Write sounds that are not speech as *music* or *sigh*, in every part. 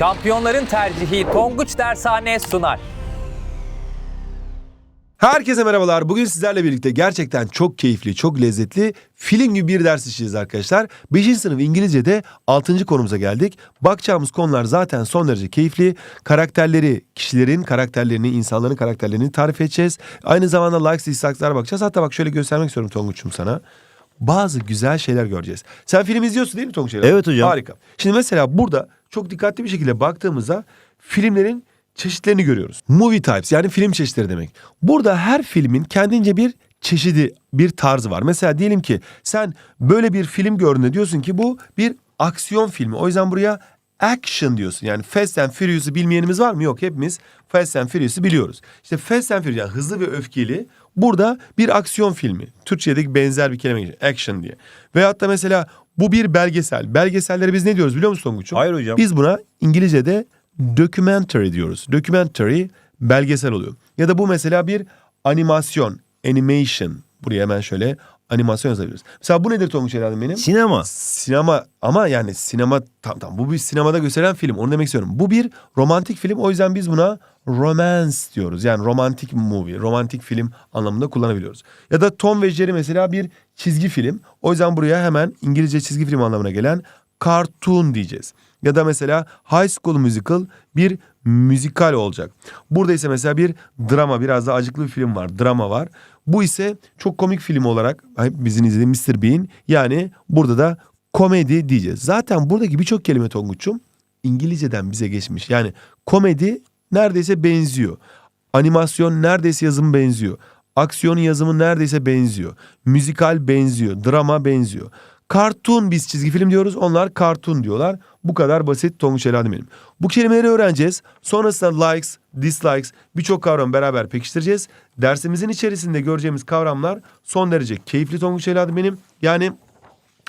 Şampiyonların tercihi Tonguç Dershane sunar. Herkese merhabalar. Bugün sizlerle birlikte gerçekten çok keyifli, çok lezzetli film gibi bir ders işleyeceğiz arkadaşlar. 5. sınıf İngilizce'de 6. konumuza geldik. Bakacağımız konular zaten son derece keyifli. Karakterleri, kişilerin karakterlerini, insanların karakterlerini tarif edeceğiz. Aynı zamanda likes, dislikes'lara bakacağız. Hatta bak şöyle göstermek istiyorum Tonguç'um sana. Bazı güzel şeyler göreceğiz. Sen film izliyorsun değil mi Tonguç? Evet hocam. Harika. Şimdi mesela burada çok dikkatli bir şekilde baktığımızda filmlerin çeşitlerini görüyoruz. Movie types yani film çeşitleri demek. Burada her filmin kendince bir çeşidi, bir tarzı var. Mesela diyelim ki sen böyle bir film gördüğünde diyorsun ki bu bir aksiyon filmi. O yüzden buraya action diyorsun. Yani Fast and Furious'u bilmeyenimiz var mı? Yok hepimiz Fast and Furious'u biliyoruz. İşte Fast and Furious yani hızlı ve öfkeli burada bir aksiyon filmi. Türkçedeki benzer bir kelime geçiyor. Action diye. Veyahut da mesela bu bir belgesel. Belgesellere biz ne diyoruz biliyor musun Tonguç'um? Hayır hocam. Biz buna İngilizce'de documentary diyoruz. Documentary belgesel oluyor. Ya da bu mesela bir animasyon, animation. Buraya hemen şöyle animasyon yazabiliriz. Mesela bu nedir Tonguç herhalde benim? Sinema. Sinema ama yani sinema tam tam bu bir sinemada gösterilen film onu demek istiyorum. Bu bir romantik film o yüzden biz buna romance diyoruz. Yani romantik movie, romantik film anlamında kullanabiliyoruz. Ya da Tom ve Jerry mesela bir çizgi film. O yüzden buraya hemen İngilizce çizgi film anlamına gelen cartoon diyeceğiz. Ya da mesela High School Musical bir müzikal olacak. Burada ise mesela bir drama biraz da acıklı bir film var. Drama var. Bu ise çok komik film olarak hepimizin izlediği Mr. Bean. Yani burada da komedi diyeceğiz. Zaten buradaki birçok kelime Tonguç'um İngilizceden bize geçmiş. Yani komedi neredeyse benziyor. Animasyon neredeyse yazımı benziyor. Aksiyon yazımı neredeyse benziyor. Müzikal benziyor. Drama benziyor. Cartoon biz çizgi film diyoruz. Onlar cartoon diyorlar. Bu kadar basit Tonguç Eladım benim. Bu kelimeleri öğreneceğiz. Sonrasında likes, dislikes birçok kavram beraber pekiştireceğiz. Dersimizin içerisinde göreceğimiz kavramlar son derece keyifli Tonguç Eladım benim. Yani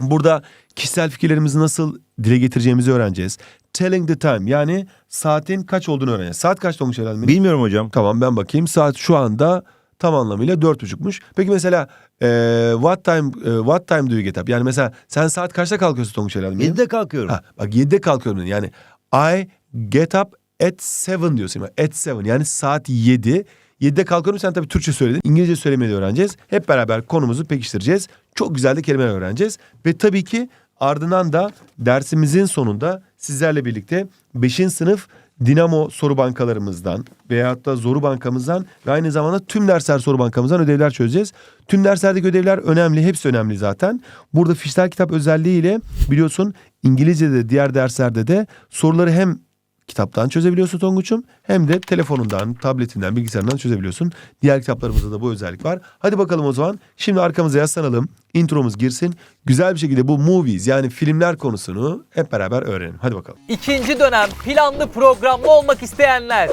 Burada kişisel fikirlerimizi nasıl dile getireceğimizi öğreneceğiz. Telling the time yani saatin kaç olduğunu öğreneceğiz. Saat kaç olmuş herhalde? benim? Bilmiyorum hocam. Tamam ben bakayım. Saat şu anda tam anlamıyla dört buçukmuş. Peki mesela e, what time e, what time do you get up? Yani mesela sen saat kaçta kalkıyorsun Tonguç herhalde? benim? 7'de kalkıyorum. Ha, bak 7'de kalkıyorum. Yani I get up at 7 diyorsun. At 7 yani saat 7. 7'de kalkıyorum sen tabii Türkçe söyledin. İngilizce söylemeyi de öğreneceğiz. Hep beraber konumuzu pekiştireceğiz. Çok güzel de kelimeler öğreneceğiz. Ve tabii ki ardından da dersimizin sonunda sizlerle birlikte 5. sınıf Dinamo soru bankalarımızdan veyahut da zoru bankamızdan ve aynı zamanda tüm dersler soru bankamızdan ödevler çözeceğiz. Tüm derslerdeki ödevler önemli, hepsi önemli zaten. Burada fişler kitap özelliğiyle biliyorsun İngilizce'de de diğer derslerde de soruları hem kitaptan çözebiliyorsun Tonguç'um hem de telefonundan, tabletinden, bilgisayarından çözebiliyorsun. Diğer kitaplarımızda da bu özellik var. Hadi bakalım o zaman. Şimdi arkamıza yaslanalım. Intromuz girsin. Güzel bir şekilde bu movies yani filmler konusunu hep beraber öğrenelim. Hadi bakalım. İkinci dönem planlı programlı olmak isteyenler.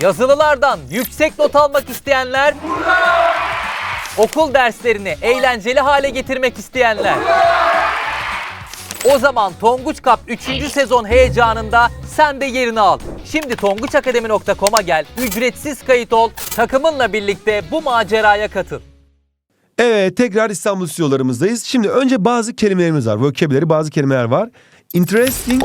Yazılılardan yüksek not almak isteyenler. Okul derslerini eğlenceli hale getirmek isteyenler. O zaman Tonguç Kap 3. sezon heyecanında sen de yerini al. Şimdi tonguçakademi.com'a gel, ücretsiz kayıt ol, takımınla birlikte bu maceraya katıl. Evet tekrar İstanbul stüdyolarımızdayız. Şimdi önce bazı kelimelerimiz var. Vocabulary bazı kelimeler var. Interesting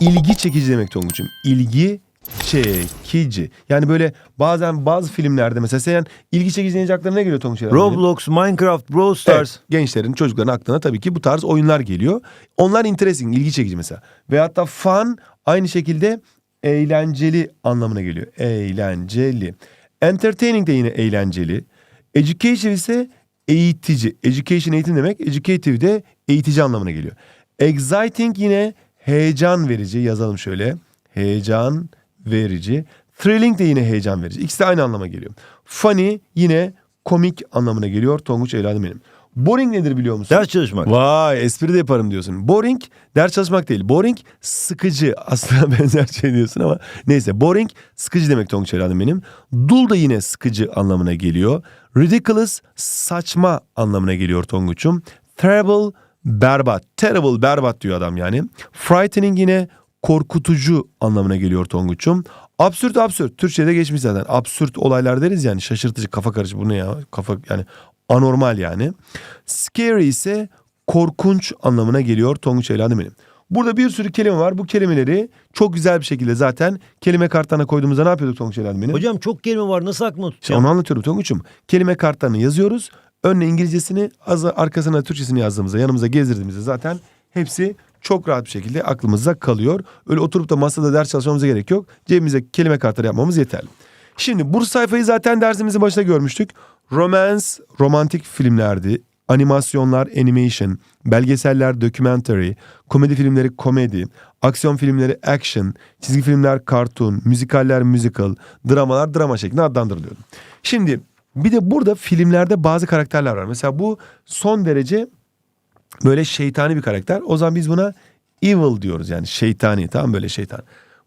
ilgi çekici demek Tonguç'um. İlgi çekici. Yani böyle bazen bazı filmlerde mesela sen ilgi çekici deyince aklına ne geliyor Tonguç? Roblox, Minecraft, Brawl Evet, Stars. gençlerin, çocukların aklına tabii ki bu tarz oyunlar geliyor. Onlar interesting, ilgi çekici mesela. Ve hatta fun aynı şekilde eğlenceli anlamına geliyor. Eğlenceli. Entertaining de yine eğlenceli. Education ise eğitici. Education eğitim demek. Educative de eğitici anlamına geliyor. Exciting yine heyecan verici. Yazalım şöyle. Heyecan verici. Thrilling de yine heyecan verici. İkisi de aynı anlama geliyor. Funny yine komik anlamına geliyor. Tonguç evladım benim. Boring nedir biliyor musun? Ders çalışmak. Vay espri de yaparım diyorsun. Boring ders çalışmak değil. Boring sıkıcı. *laughs* Aslında benzer şey diyorsun ama neyse. Boring sıkıcı demek Tonguç evladım benim. Dul da yine sıkıcı anlamına geliyor. Ridiculous saçma anlamına geliyor Tonguç'um. Terrible berbat. Terrible berbat diyor adam yani. Frightening yine korkutucu anlamına geliyor Tonguç'um. Absürt absürt. Türkçe'de geçmiş zaten. Absürt olaylar deriz yani şaşırtıcı kafa karışıcı. Bu ne ya? Kafa yani anormal yani. Scary ise korkunç anlamına geliyor Tonguç evladım benim. Burada bir sürü kelime var. Bu kelimeleri çok güzel bir şekilde zaten kelime kartlarına koyduğumuzda ne yapıyorduk Tonguç Helal benim? Hocam çok kelime var nasıl aklıma İşte tutacağım? onu anlatıyorum Tonguç'um. Kelime kartlarını yazıyoruz. Önüne İngilizcesini, arkasına Türkçesini yazdığımızda, yanımıza gezdirdiğimizde zaten hepsi çok rahat bir şekilde aklımızda kalıyor. Öyle oturup da masada ders çalışmamıza gerek yok. Cebimize kelime kartları yapmamız yeterli. Şimdi bu sayfayı zaten dersimizin başında görmüştük. Romance, romantik filmlerdi. Animasyonlar, animation, belgeseller, documentary, komedi filmleri, komedi, aksiyon filmleri, action, çizgi filmler, cartoon, müzikaller, musical, dramalar, drama şeklinde adlandırılıyor. Şimdi bir de burada filmlerde bazı karakterler var. Mesela bu son derece böyle şeytani bir karakter. O zaman biz buna evil diyoruz yani şeytani tamam böyle şeytan.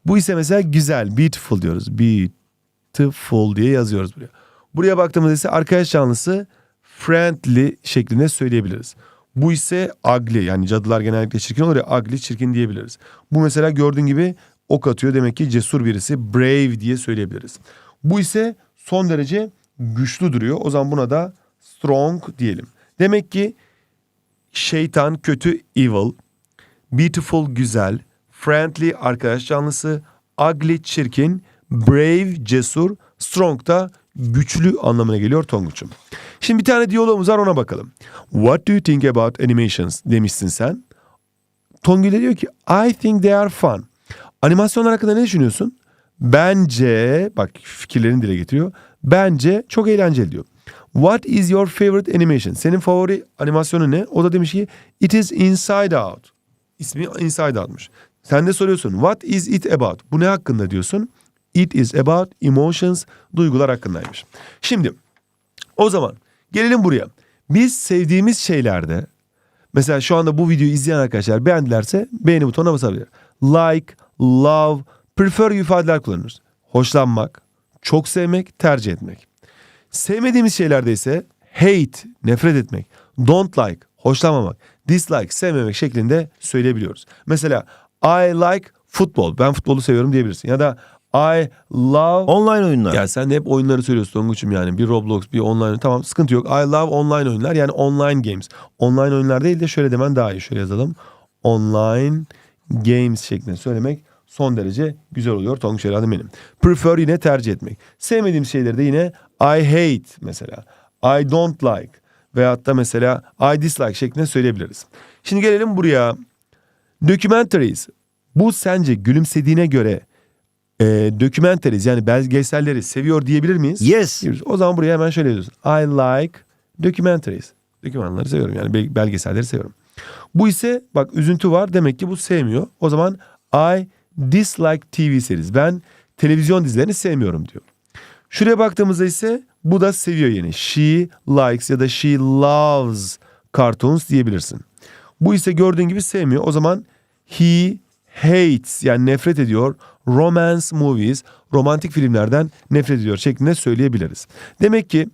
Bu ise mesela güzel, beautiful diyoruz. Beautiful diye yazıyoruz buraya. Buraya baktığımızda ise arkadaş canlısı friendly şeklinde söyleyebiliriz. Bu ise ugly yani cadılar genellikle çirkin olur ya ugly çirkin diyebiliriz. Bu mesela gördüğün gibi ok atıyor demek ki cesur birisi brave diye söyleyebiliriz. Bu ise son derece güçlü duruyor. O zaman buna da strong diyelim. Demek ki şeytan kötü evil, beautiful güzel, friendly arkadaş canlısı, ugly çirkin, brave cesur, strong da güçlü anlamına geliyor Tonguç'um. Şimdi bir tane diyalogumuz var ona bakalım. What do you think about animations demişsin sen. Tongi diyor ki I think they are fun. Animasyonlar hakkında ne düşünüyorsun? Bence bak fikirlerini dile getiriyor. Bence çok eğlenceli diyor. What is your favorite animation? Senin favori animasyonu ne? O da demiş ki It is Inside Out. İsmi Inside Out'muş. Sen de soruyorsun What is it about? Bu ne hakkında diyorsun? It is about emotions, duygular hakkındaymış. Şimdi o zaman gelelim buraya. Biz sevdiğimiz şeylerde mesela şu anda bu videoyu izleyen arkadaşlar beğendilerse beğeni butonuna basabilir. Like, love, prefer ifadeler kullanırız. Hoşlanmak, çok sevmek, tercih etmek. Sevmediğimiz şeylerde ise hate, nefret etmek, don't like, hoşlanmamak, dislike, sevmemek şeklinde söyleyebiliyoruz. Mesela I like football, ben futbolu seviyorum diyebilirsin. Ya da I love Online oyunlar. ya sen de hep oyunları söylüyorsun Tonguç'um yani. Bir Roblox, bir online. Tamam sıkıntı yok. I love online oyunlar yani online games. Online oyunlar değil de şöyle demen daha iyi. Şöyle yazalım. Online games şeklinde söylemek son derece güzel oluyor Tonguç herhalde benim. Prefer yine tercih etmek. Sevmediğim şeyleri de yine I hate mesela. I don't like. Veyahut da mesela I dislike şeklinde söyleyebiliriz. Şimdi gelelim buraya. Documentaries. Bu sence gülümsediğine göre e, documentaries yani belgeselleri seviyor diyebilir miyiz? Yes. Diyoruz. O zaman buraya hemen şöyle yazıyorsun. I like documentaries. Dokümanları seviyorum yani bel- belgeselleri seviyorum. Bu ise bak üzüntü var demek ki bu sevmiyor. O zaman I dislike TV series. Ben televizyon dizilerini sevmiyorum diyor. Şuraya baktığımızda ise bu da seviyor yine. She likes ya da she loves cartoons diyebilirsin. Bu ise gördüğün gibi sevmiyor. O zaman he hates yani nefret ediyor. Romance movies, romantik filmlerden nefret ediyor şeklinde söyleyebiliriz. Demek ki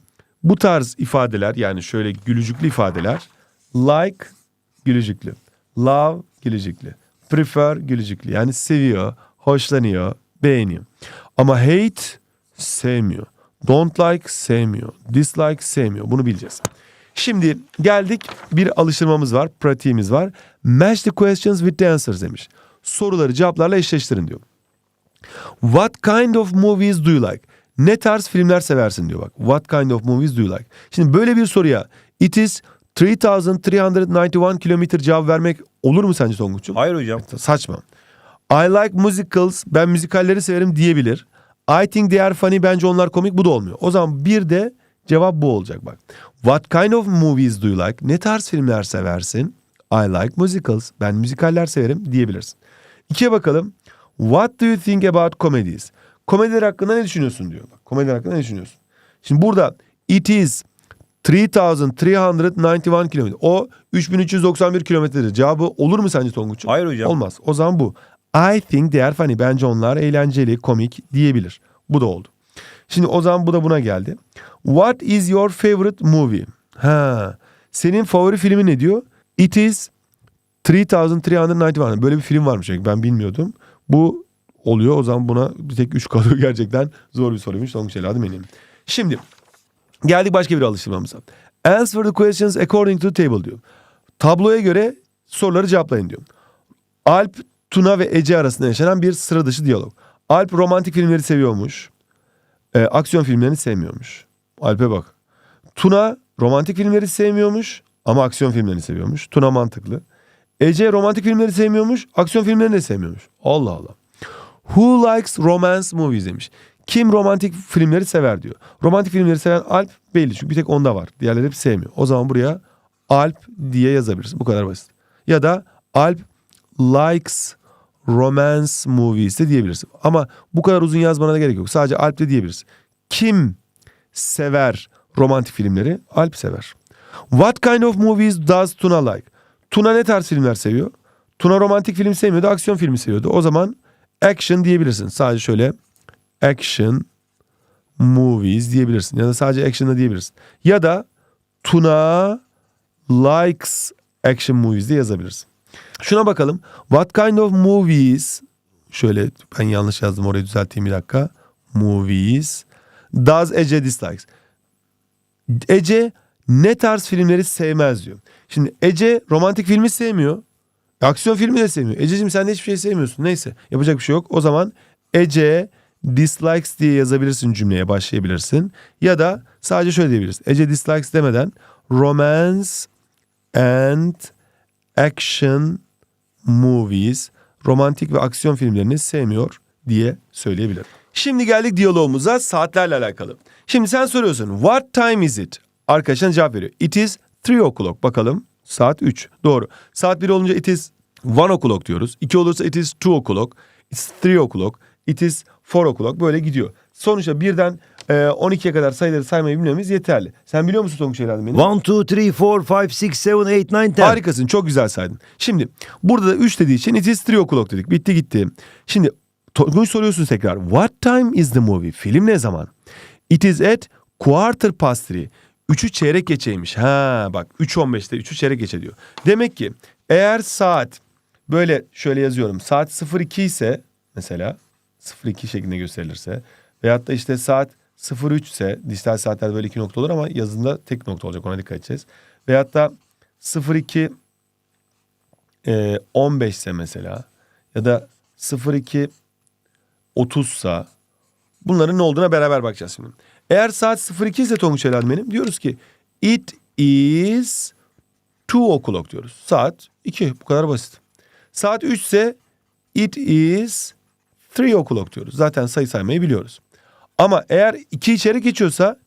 bu tarz ifadeler yani şöyle gülücüklü ifadeler like gülücüklü, love gülücüklü, prefer gülücüklü yani seviyor, hoşlanıyor, beğeniyor. Ama hate sevmiyor. Don't like sevmiyor. Dislike sevmiyor. Bunu bileceğiz. Şimdi geldik bir alıştırmamız var, pratiğimiz var. Match the questions with the answers demiş. Soruları cevaplarla eşleştirin diyor. What kind of movies do you like? Ne tarz filmler seversin diyor bak. What kind of movies do you like? Şimdi böyle bir soruya it is 3391 kilometre cevap vermek olur mu sence Tonguç'um? Hayır hocam. Saçma. I like musicals. Ben müzikalleri severim diyebilir. I think they are funny. Bence onlar komik. Bu da olmuyor. O zaman bir de cevap bu olacak bak. What kind of movies do you like? Ne tarz filmler seversin? I like musicals. Ben müzikaller severim diyebilirsin. İkiye bakalım. What do you think about comedies? Komediler hakkında ne düşünüyorsun diyor. Komediler hakkında ne düşünüyorsun? Şimdi burada it is 3391 kilometre. O 3391 kilometredir. Cevabı olur mu sence Tonguç'um? Hayır hocam. Olmaz. O zaman bu. I think they are funny. Bence onlar eğlenceli, komik diyebilir. Bu da oldu. Şimdi o zaman bu da buna geldi. What is your favorite movie? Ha. Senin favori filmin ne diyor? It is 3391. Böyle bir film varmış. Ben bilmiyordum. Bu oluyor. O zaman buna bir tek 3 kalıyor. Gerçekten zor bir soruymuş. Tonguç Eladım benim. Şimdi geldik başka bir alıştırmamıza. Answer the questions according to the table diyor. Tabloya göre soruları cevaplayın diyor. Alp, Tuna ve Ece arasında yaşanan bir sıra dışı diyalog. Alp romantik filmleri seviyormuş. E, aksiyon filmlerini sevmiyormuş. Alp'e bak. Tuna romantik filmleri sevmiyormuş ama aksiyon filmlerini seviyormuş. Tuna mantıklı. Ece romantik filmleri sevmiyormuş, aksiyon filmlerini de sevmiyormuş. Allah Allah. Who likes romance movies demiş. Kim romantik filmleri sever diyor. Romantik filmleri seven Alp belli çünkü bir tek onda var. Diğerleri hep sevmiyor. O zaman buraya Alp diye yazabilirsin. Bu kadar basit. Ya da Alp likes romance movies de diyebilirsin. Ama bu kadar uzun yazmana da gerek yok. Sadece Alp de diyebilirsin. Kim sever romantik filmleri? Alp sever. What kind of movies does Tuna like? Tuna ne tarz filmler seviyor? Tuna romantik film sevmiyordu, aksiyon filmi seviyordu. O zaman action diyebilirsin. Sadece şöyle action movies diyebilirsin. Ya da sadece action da diyebilirsin. Ya da Tuna likes action movies diye yazabilirsin. Şuna bakalım. What kind of movies şöyle ben yanlış yazdım orayı düzelteyim bir dakika. Movies does Ece dislikes? Ece ne tarz filmleri sevmez diyor. Şimdi Ece romantik filmi sevmiyor. Aksiyon filmi de sevmiyor. Ececiğim sen de hiçbir şey sevmiyorsun. Neyse yapacak bir şey yok. O zaman Ece dislikes diye yazabilirsin cümleye başlayabilirsin. Ya da sadece şöyle diyebilirsin. Ece dislikes demeden romance and action movies romantik ve aksiyon filmlerini sevmiyor diye söyleyebilir. Şimdi geldik diyalogumuza saatlerle alakalı. Şimdi sen soruyorsun what time is it? Arkadaşın cevap veriyor. It is 3 o'clock. Bakalım saat 3. Doğru. Saat 1 olunca it is 1 o'clock diyoruz. 2 olursa it is 2 o'clock. It's 3 o'clock. It is 4 o'clock. Böyle gidiyor. Sonuçta birden e, 12'ye kadar sayıları saymayı bilmemiz yeterli. Sen biliyor musun Tonguç Evladım benim? 1, 2, 3, 4, 5, 6, 7, 8, 9, 10. Harikasın çok güzel saydın. Şimdi burada da 3 dediği için it is 3 o'clock dedik. Bitti gitti. Şimdi Tonguç soruyorsun tekrar. What time is the movie? Film ne zaman? It is at quarter past 3. 3'ü çeyrek geçeymiş. Ha bak 3.15'te 3'ü çeyrek geçe diyor. Demek ki eğer saat böyle şöyle yazıyorum. Saat 02 ise mesela 02 şeklinde gösterilirse veyahut da işte saat 03 ise dijital saatlerde böyle iki nokta olur ama yazında tek nokta olacak ona dikkat edeceğiz. Veyahut da 02 e, 15 ise mesela ya da 02 30 sa bunların ne olduğuna beraber bakacağız şimdi. Eğer saat 02 ise Tonguç Helal benim diyoruz ki it is 2 o'clock diyoruz. Saat 2 bu kadar basit. Saat 3 ise it is 3 o'clock diyoruz. Zaten sayı saymayı biliyoruz. Ama eğer 2 çeyrek geçiyorsa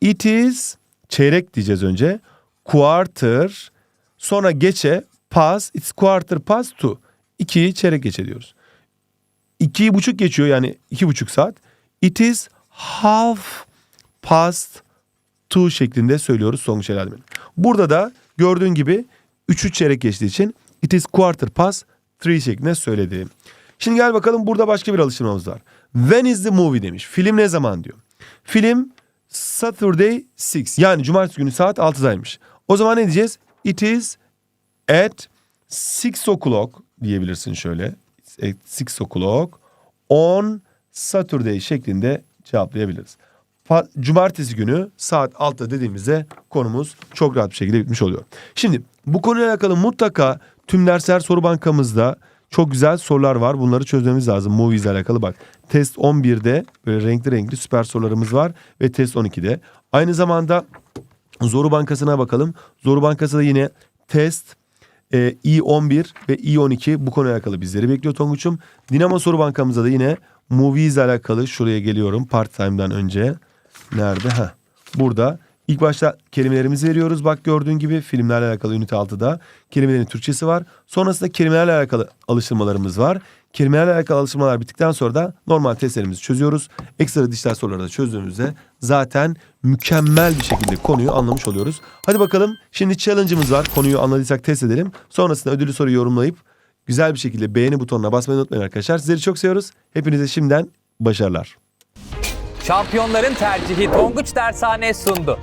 it is çeyrek diyeceğiz önce. Quarter sonra geçe past it's quarter past 2. 2'yi çeyrek geçe diyoruz. İkiyi buçuk geçiyor yani iki buçuk saat. It is half past two şeklinde söylüyoruz sonuç herhalde. Burada da gördüğün gibi 3 çeyrek geçtiği için it is quarter past three şeklinde söyledi. Şimdi gel bakalım burada başka bir alıştırmamız var. When is the movie demiş. Film ne zaman diyor. Film Saturday 6 yani cumartesi günü saat 6'daymış. O zaman ne diyeceğiz? It is at 6 o'clock diyebilirsin şöyle. It's at 6 o'clock on Saturday şeklinde cevaplayabiliriz. Cumartesi günü saat 6'da dediğimizde konumuz çok rahat bir şekilde bitmiş oluyor. Şimdi bu konuyla alakalı mutlaka tüm dersler soru bankamızda çok güzel sorular var. Bunları çözmemiz lazım. Movies ile alakalı bak. Test 11'de böyle renkli renkli süper sorularımız var ve test 12'de. Aynı zamanda Zoru Bankası'na bakalım. Zoru Bankası da yine test e, i11 ve i12 bu konuyla alakalı bizleri bekliyor Tonguç'um. Dinamo Soru Bankamızda da yine movies alakalı şuraya geliyorum part time'dan önce. Nerede? Ha. Burada. İlk başta kelimelerimizi veriyoruz. Bak gördüğün gibi filmlerle alakalı ünite 6'da kelimelerin Türkçesi var. Sonrasında kelimelerle alakalı alıştırmalarımız var. Kelimelerle alakalı alıştırmalar bittikten sonra da normal testlerimizi çözüyoruz. Ekstra dijital soruları da çözdüğümüzde zaten mükemmel bir şekilde konuyu anlamış oluyoruz. Hadi bakalım şimdi challenge'ımız var. Konuyu anladıysak test edelim. Sonrasında ödüllü soruyu yorumlayıp güzel bir şekilde beğeni butonuna basmayı unutmayın arkadaşlar. Sizleri çok seviyoruz. Hepinize şimdiden başarılar. Şampiyonların tercihi Tonguç Dershane sundu.